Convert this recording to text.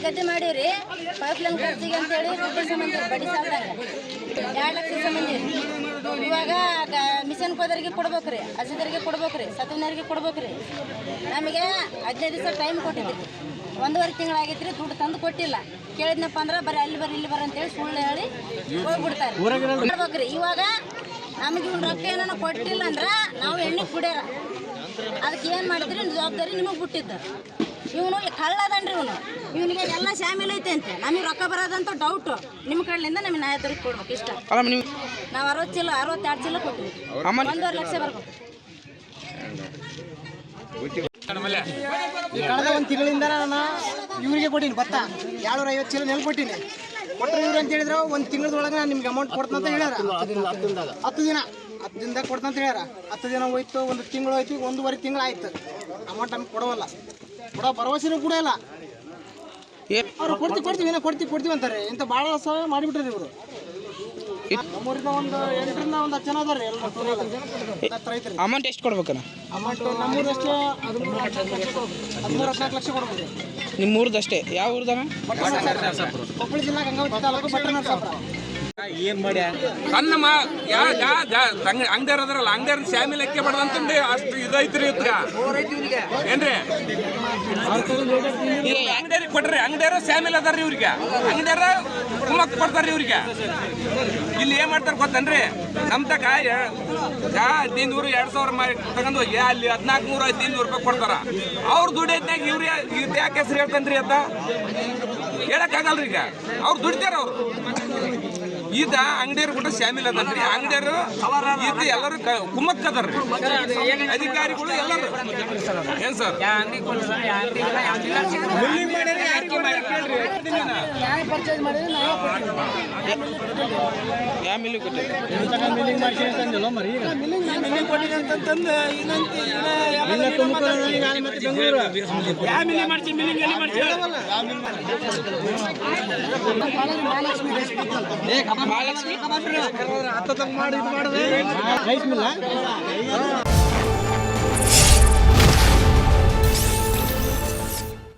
ಗದ್ದೆ ಮಾಡೀವ್ರಿ. Pipe line ಖರ್ಚಿಗೆ ಅಂತೇಳಿ ದುಡ್ಡು ಸಂಬಂಧ ಬಡ್ಡಿ ಸಾಲದಾಗ ಎರಡು ಲಕ್ಷ ಸಂಬಂಧ ಇವಾಗ ಮಿಷನ್ ಹೋದರಿಗೆ ಕೊಡ್ಬೇಕ್ರಿ ಹಸಿದರಿಗೆ ಕೊಡ್ಬೇಕ್ರಿ ಸತ್ತಿನರಿಗೆ ಕೊಡ್ಬೇಕ್ರಿ. ನಮಗೆ ಹದಿನೈದು ದಿವಸ ಟೈಮ್ ಕೊಟ್ಟಿದ್ರಿ ಒಂದೂವರೆ ತಿಂಗಳಾಗೈತ್ರಿ ದುಡ್ಡು ತಂದು ಕೊಟ್ಟಿಲ್ಲ. ಕೇಳಿದ್ನಪ್ಪ ಅಂದ್ರೆ ಬರೀ ಅಲ್ಲಿ ಬರ್ರಿ ಇಲ್ಲಿ ಬರ್ರಿ ಅಂತೇಳಿ ಸುಳ್ಳು ಹೇಳಿ ಹೋಗ್ಬಿಡ್ತಾರೆ. ಮಾಡ್ಬೇಕ್ರಿ ಇವಾಗ ನಮಗೆ ಇವ್ನ ರೊಕ್ಕ ಏನೋ ಕೊಟ್ಟಿಲ್ಲ ಅಂದ್ರೆ ನಾವು ಎಣ್ಣೆ ಕುಡಿಯಾರ. ಅದಕ್ಕೆ ಏನು ಮಾಡಿದ್ರಿ ಜವಾಬ್ದಾರಿ ನಿಮಗೆ ಬಿಟ್ಟಿದ್ದು ಇವನು ಕಳ್ಳದನ್ರಿ ಇವನು. ಇವನಿಗೆ ಎಲ್ಲ ಶಾಮಿಲ್ ಐತೆ ಅಂತೆ. ನಮಗೆ ರೊಕ್ಕ ಬರೋದಂತ ಡೌಟು ನಿಮ್ಮ ಕಡೆಯಿಂದ ನಮಗೆ ನ್ಯಾಯದವ್ರಿಗೆ ಕೊಡ್ಬೇಕು ಇಷ್ಟ. ನೀವು ಅರವತ್ತು ಚೀಲ ಅರವತ್ತೆರಡು ಚೀಲ ಕೊಟ್ಟಿವಿ ಒಂದೂವರೆ ಲಕ್ಷ ಬರ್ಬೇಕು. ಕಳೆದ ಒಂದು ತಿಂಗಳಿಂದ ನಾನು ಇವರಿಗೆ ಕೊಟ್ಟಿನಿ ಭತ್ತ. ಏಳ್ನೂರ ಐವತ್ತು ಚೀಲ ನೆಲ್ ಕೊಟ್ಟಿನಿ. ಕೊಟ್ಟರೆ ಇವ್ರು ಅಂತ ಹೇಳಿದ್ರೆ ಒಂದು ತಿಂಗಳದೊಳಗೆ ನಾನು ನಿಮ್ಗೆ ಅಮೌಂಟ್ ಕೊಡ್ತಂತ ಹೇಳ್ಯಾರ. ಹತ್ತು ದಿನ ಹತ್ತು ದಿನದಾಗ. ಕೊಡ್ತಂತ ಹೇಳ್ಯಾರ. ಹತ್ತು ದಿನ ಹೋಯ್ತು ಒಂದು ತಿಂಗಳು ಹೋಯ್ತು ಈಗ ಒಂದೂವರೆ ತಿಂಗಳು ಆಯ್ತು. ಅಮೌಂಟ್ ನಮ್ಗೆ ಕೊಡೋವಲ್ಲ. ಕೊಡೋ ಭರವಸೆನೂ ಕೂಡ ಇಲ್ಲ. ಅವ್ರು ಕೊಡ್ತೀವಿ ಕೊಡ್ತೀವಿ ಏನೋ ಕೊಡ್ತೀವಿ ಕೊಡ್ತೀವಿ ಅಂತಾರೆ. ಇಂಥ ಭಾಳ ಸಹ ಮಾಡಿಬಿಟ್ರಿ ಇವರು. ನಮ್ಮೂರಿಂದ ಒಂದು ಎಂಟರಿಂದ ಒಂದು ಹತ್ತು ಜನ ಅದಾರೆ ಎಲ್ಲ ಅಮೌಂಟ್ ಎಷ್ಟು ಕೊಡ್ಬೇಕು ಅಮೌಂಟ್ ನಮ್ಮೂರಷ್ಟೇ ಹದಿಮೂರು ಹದಿನಾಲ್ಕು ಲಕ್ಷ ಕೊಡ್ಬೋದು. ನಿಮ್ಮ ಊರ್ದಷ್ಟೇ ಯಾವ ಊರ್ದಣ್ಣ ಕೊಪ್ಪಳ ಜಿಲ್ಲಾ ಗಂಗಾವತಿ ತಾಲೂಕು ಬಟ್ಟೆ ನರಸಾಪುರ. ಅನ್ನ ಮಾ ಯಾ ಯಾ ಯಾ ಅಂಗ ಅಂಗಡಿಯರ್ ಅದ್ರಲ್ಲ ಅಂಗಡಿಯರ್ ಶಾಮಿ ಲೆಕ್ಕ ಅಂತಂದು ಅಷ್ಟು ಇದೈತ್ರಿ ಇದ್ಕ ಏನ್ರಿ? ಅಂಗಡಿಯರ್ ಕೊಟ್ರಿ, ಅಂಗಡಿಯವರು ಸ್ಯಾಮಿಲ್ ಅದಾರ್ರಿ ಇವ್ರಿಗೆ. ಅಂಗಡಿಯವ್ರ ಕುಮ್ಮಕ್ ಕೊಡ್ತಾರ್ರಿ ಇವ್ರಿಗೆ. ಇಲ್ಲಿ ಏನ್ ಮಾಡ್ತಾರ ಗೊತ್ತನ್ರಿ? ನಮ್ ತಕ ಹದಿನೈದು ಎರಡ್ ಸಾವಿರ ಮಾಡಿ ತಗೊಂಡು ಹೋಗಿ ಅಲ್ಲಿ ಹದಿನಾಲ್ಕು ನೂರು ಹದಿನೈದು ನೂರು ರೂಪಾಯಿ ಕೊಡ್ತಾರ. ಅವ್ರ ದುಡಿಯತ್ನಾಗ ಇವ್ರು ಇವ್ರ ಯಾಕೆ ಹೆಸರು ಹೇಳ್ತಾನ್ರಿ ಅಂತ ಹೇಳಕ್ಕಾಗಲ್ರಿ ಈಗ. ಅವ್ರು ದುಡಿತಾರ ಅವ್ರು. ಈತ ಅಂಗಡಿಯವ್ರು ಕೂಡ ಶಾಮಿಲ್ ಅದನ್ರಿ ಅಂಗಡಿಯರು ಈತ ಎಲ್ಲರೂ ಕುಮ್ಮಕ್ ಅದಾರ್ರಿ. ಅಧಿಕಾರಿಗಳು ಎಲ್ಲರೂ. ಏನ್ ಸರ್? ಯಾವ ಮಿಲ್ಲಿ ಕೊಟ್ಟಿರಿ ರೈಸ್ ಮಿಲ್ಲ